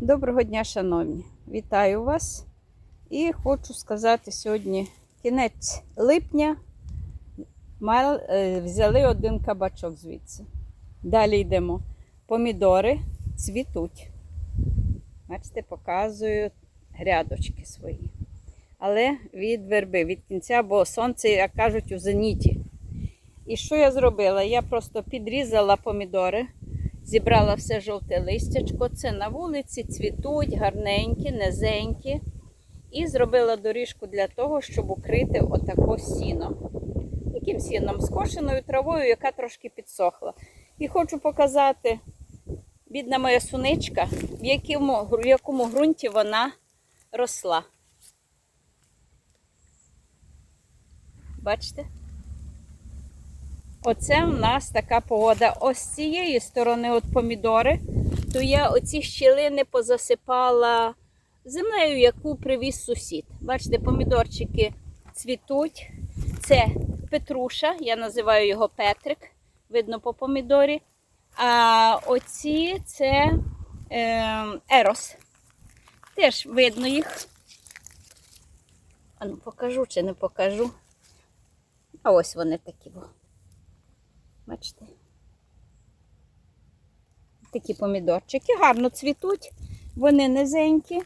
Доброго дня, шановні! Вітаю вас! І хочу сказати сьогодні кінець липня. Е, Взяли один кабачок звідси. Далі йдемо. Помідори цвітуть. Бачите, показую грядочки свої. Але від верби, від кінця, бо сонце, як кажуть, у зеніті. І що я зробила? Я просто підрізала помідори, зібрала все жовте листячко. Це на вулиці цвітуть, гарненькі, низенькі. І зробила доріжку для того, щоб укрити отако сіном. Яким сіном? Скошеною травою, яка трошки підсохла. І хочу показати, бідна моя суничка, в якому, в якому ґрунті вона росла. Бачите? Оце в нас така погода. Ось з цієї сторони от помідори, то я оці щілини позасипала землею, яку привіз сусід. Бачите, помідорчики цвітуть. Це Петруша, я називаю його Петрик, видно по помідорі. А оці це е, Ерос. Теж видно їх. А ну покажу чи не покажу. А ось вони такі. Во. Бачите? Такі помідорчики гарно цвітуть, вони низенькі.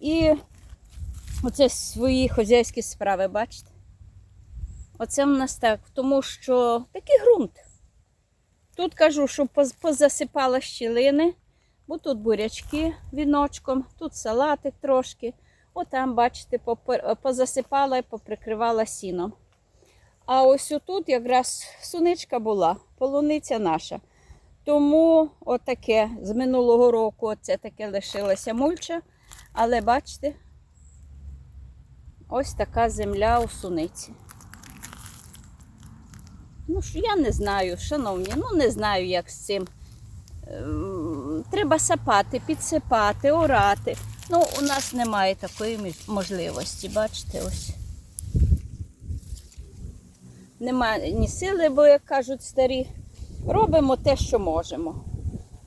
І оце свої хозяйські справи, бачите? Оце в нас так, тому що такий ґрунт. Тут кажу, що позасипала щілини, бо тут бурячки віночком, тут салатик трошки. Отам, бачите, позасипала і поприкривала сіном. А ось отут якраз суничка була, полуниця наша. Тому отаке з минулого року оце таке лишилося мульча. Але бачите, ось така земля у суниці. Ну, ж я не знаю, шановні, ну не знаю, як з цим. Ем, Треба сапати, підсипати, орати. Ну, у нас немає такої можливості, бачите, ось. Нема ні сили, бо, як кажуть старі, робимо те, що можемо.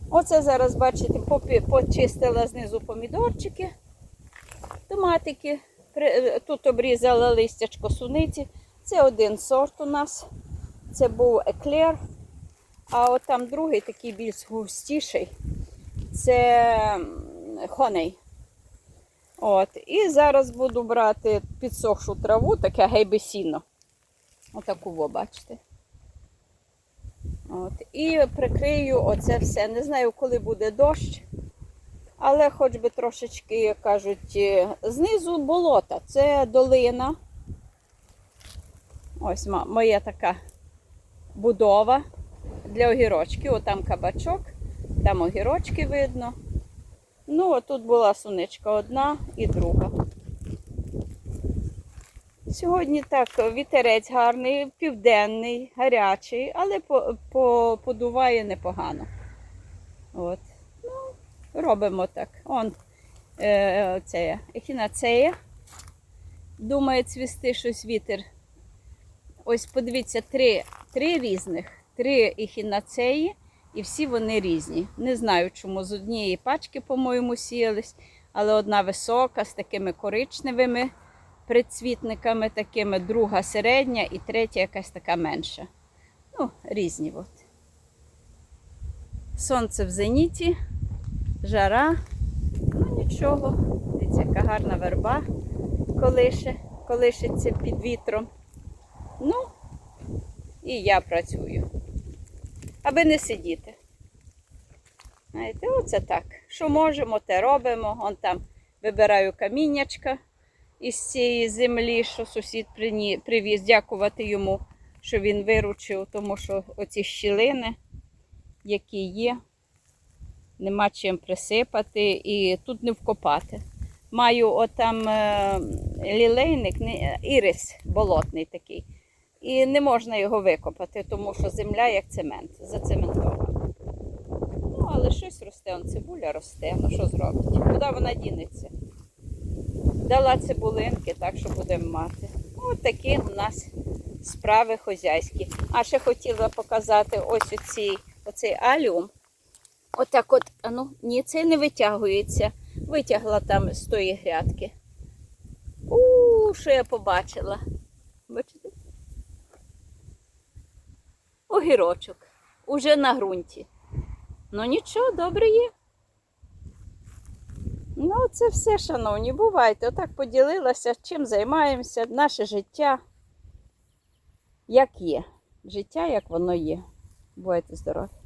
Оце зараз, бачите, почистила знизу помідорчики, томатики. Тут обрізала листячко суниці. Це один сорт у нас. Це був еклер. А от там другий такий більш густіший. Це хоней. От. І зараз буду брати підсохшу траву, таке гейбесіно. Отаку, во, бачите. От. І прикрию оце все. Не знаю, коли буде дощ, але хоч би трошечки, як кажуть, е, знизу болота. Це долина. Ось моя така будова для огірочків. Отам кабачок, там огірочки видно. Ну, а тут була суничка одна і друга. Сьогодні так вітерець гарний, південний, гарячий, але по, по, подуває непогано. От. Ну, робимо так. Он е, це ехінацея. Думає цвісти щось вітер. Ось подивіться, три, три різних, три ехінацеї, і всі вони різні. Не знаю, чому з однієї пачки, по-моєму, сіялись, але одна висока з такими коричневими прицвітниками такими, друга середня і третя якась така менша. Ну, різні. От. Сонце в зеніті, жара. Ну нічого. Дивіться, яка гарна верба колише, колишиться під вітром. Ну, і я працюю. Аби не сидіти. Знаєте, оце так. Що можемо, те робимо. Он там вибираю каміннячка із цієї землі, що сусід привіз, дякувати йому, що він виручив, тому що оці щілини, які є, нема чим присипати і тут не вкопати. Маю отам е, лілейник, ірис болотний такий. І не можна його викопати, тому що земля як цемент, зацементована. Ну, але щось росте, он цибуля росте, ну що зробить? Куди вона дінеться? Дала цибулинки, так що будемо мати. Ось такі у нас справи хозяйські. А ще хотіла показати ось оці, оцей аліум. Отак от, ну, ні, це не витягується. Витягла там з тої грядки. У, що я побачила. Бачите? Огірочок. Уже на ґрунті. Ну нічого, добре є. Ну, це все, шановні, бувайте. Отак поділилася, чим займаємося, наше життя. Як є. Життя, як воно є. Бувайте здорові.